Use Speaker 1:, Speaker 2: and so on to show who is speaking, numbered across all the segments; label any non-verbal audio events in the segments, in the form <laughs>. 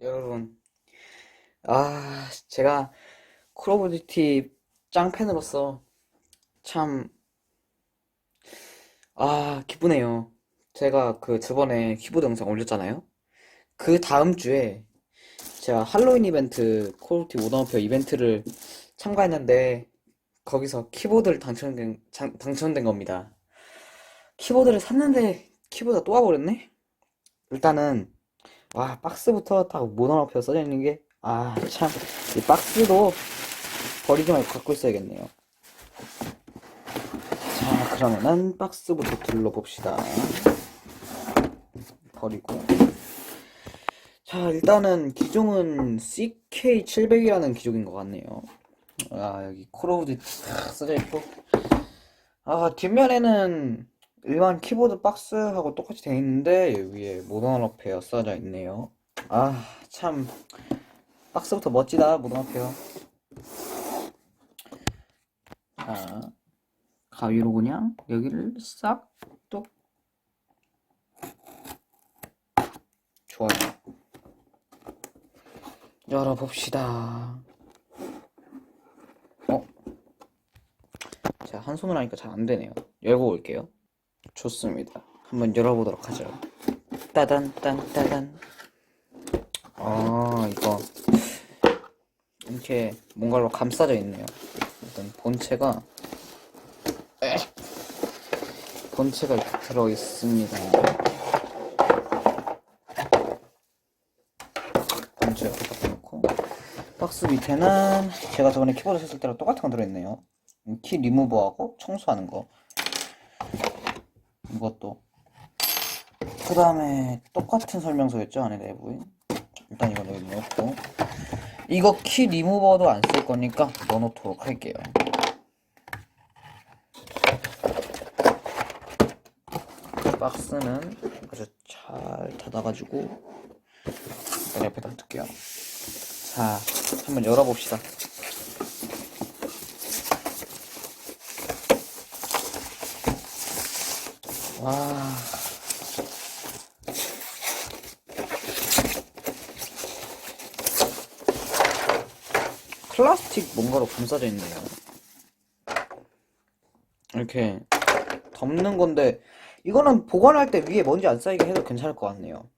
Speaker 1: 여러분, 아, 제가 콜 오브 듀티 짱팬으로서 참, 아, 기쁘네요. 제가 그 저번에 키보드 영상 올렸잖아요. 그 다음 주에 제가 할로윈 이벤트 콜 오브 듀티 모던 워페어 이벤트를 참가했는데 거기서 키보드를 당첨된, 장- 당첨된 겁니다. 키보드를 샀는데 키보드가 또 와버렸네? 일단은 와, 박스부터 딱 모던 워페어 써져 있는 게, 아, 참, 이 박스도 버리지 말고 갖고 있어야겠네요. 자, 그러면은 박스부터 둘러봅시다. 버리고. 자, 일단은 기종은 CK700이라는 기종인 것 같네요. 아, 여기 콜 오브 듀티 딱 써져 있고. 아, 뒷면에는 일반 키보드 박스하고 똑같이 되어 있는데 위에 모던 워페어 써져 있네요. 아, 참 박스부터 멋지다 모던 워페어. 자, 가위로 그냥 여기를 싹둑 좋아요. 열어봅시다. 어? 제가 한 손으로 하니까 잘 안 되네요. 열고 올게요. 좋습니다. 한번 열어보도록 하죠. 따단, 딴, 따단. 아, 이거. 이렇게 뭔가로 감싸져 있네요. 일단 본체가, 에! 본체가 이렇게 들어있습니다. 본체가 갖다 놓고, 박스 밑에는 제가 저번에 키보드 샀을 때랑 똑같은 거 들어있네요. 키 리무버하고 청소하는 거. 이것도. 그 다음에 똑같은 설명서였죠 안에 내부에? 일단 이거 여기 넣고. 이거 키 리무버도 안 쓸 거니까 넣어놓도록 할게요. 박스는 아주 잘 닫아가지고 일단 옆에다 둘게요. 자 한번 열어봅시다 와 플라스틱 뭔가로 감싸져 있네요. 이렇게 덮는 건데 이거는 보관할 때 위에 먼지 안 쌓이게 해도 괜찮을 것 같네요.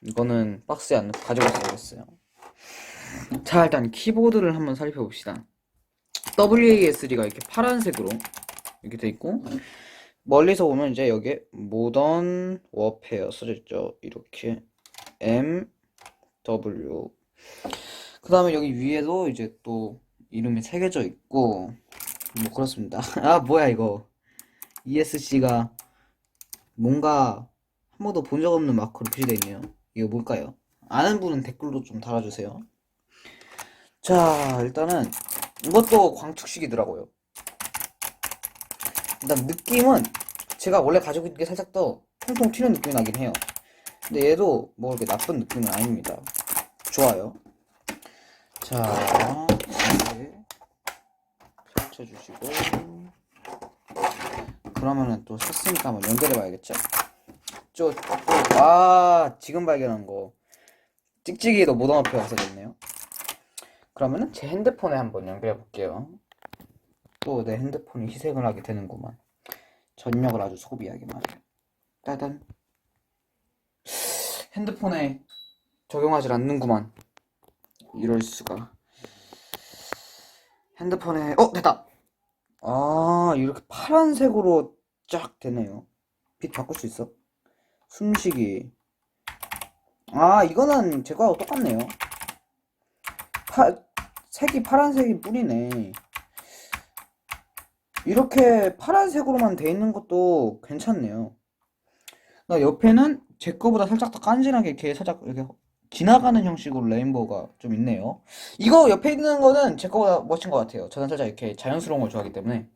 Speaker 1: 이거는 박스에 안 가지고 있어야겠어요. 자 일단 키보드를 한번 살펴봅시다. WASD가 이렇게 파란색으로 이렇게 돼 있고 멀리서 보면 이제 여기에 모던 워페어 써져 있죠. 이렇게 M W 그 다음에 여기 위에도 이제 또 이름이 새겨져 있고 뭐 그렇습니다. <laughs> 아 뭐야 이거 ESC가 뭔가 한 번도 본 적 없는 마크로 표시되어 있네요. 이거 뭘까요? 아는 분은 댓글로 좀 달아주세요. 자 일단은 이것도 광축식이더라고요. 일단 느낌은 제가 원래 가지고 있는 게 살짝 더 통통 튀는 느낌이 나긴 해요. 근데 얘도 뭐 이렇게 나쁜 느낌은 아닙니다. 좋아요. 자, 이렇게 펼쳐주시고 그러면은 또 샀으니까 한번 연결해 봐야겠죠? 저, 아, 지금 발견한 거 찍찍이도 모던 앞에 와서 됐네요. 그러면은 제 핸드폰에 한번 연결해 볼게요. 또 내 핸드폰이 희생을 하게 되는구만. 전력을 아주 소비하게 말이야. 따단. 핸드폰에 적용하지 않는구만. 이럴 수가. 핸드폰에, 어, 됐다! 아, 이렇게 파란색으로 쫙 되네요. 빛 바꿀 수 있어? 숨쉬기. 아, 이거는 제 거하고 똑같네요. 파, 색이 파란색이 뿌리네. 이렇게 파란색으로만 돼 있는 것도 괜찮네요. 나 옆에는 제 거보다 살짝 더 깐진하게 이렇게 살짝 이렇게 지나가는 형식으로 레인보우가 좀 있네요. 이거 옆에 있는 거는 제 거보다 멋진 것 같아요. 저는 살짝 이렇게 자연스러운 걸 좋아하기 때문에.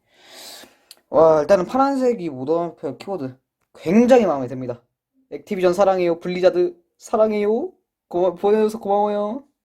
Speaker 1: 와, 일단은 파란색이 모던 페어 키보드 굉장히 마음에 듭니다. 액티비전 사랑해요. 블리자드 사랑해요. 고마, 보내줘서 고마워요.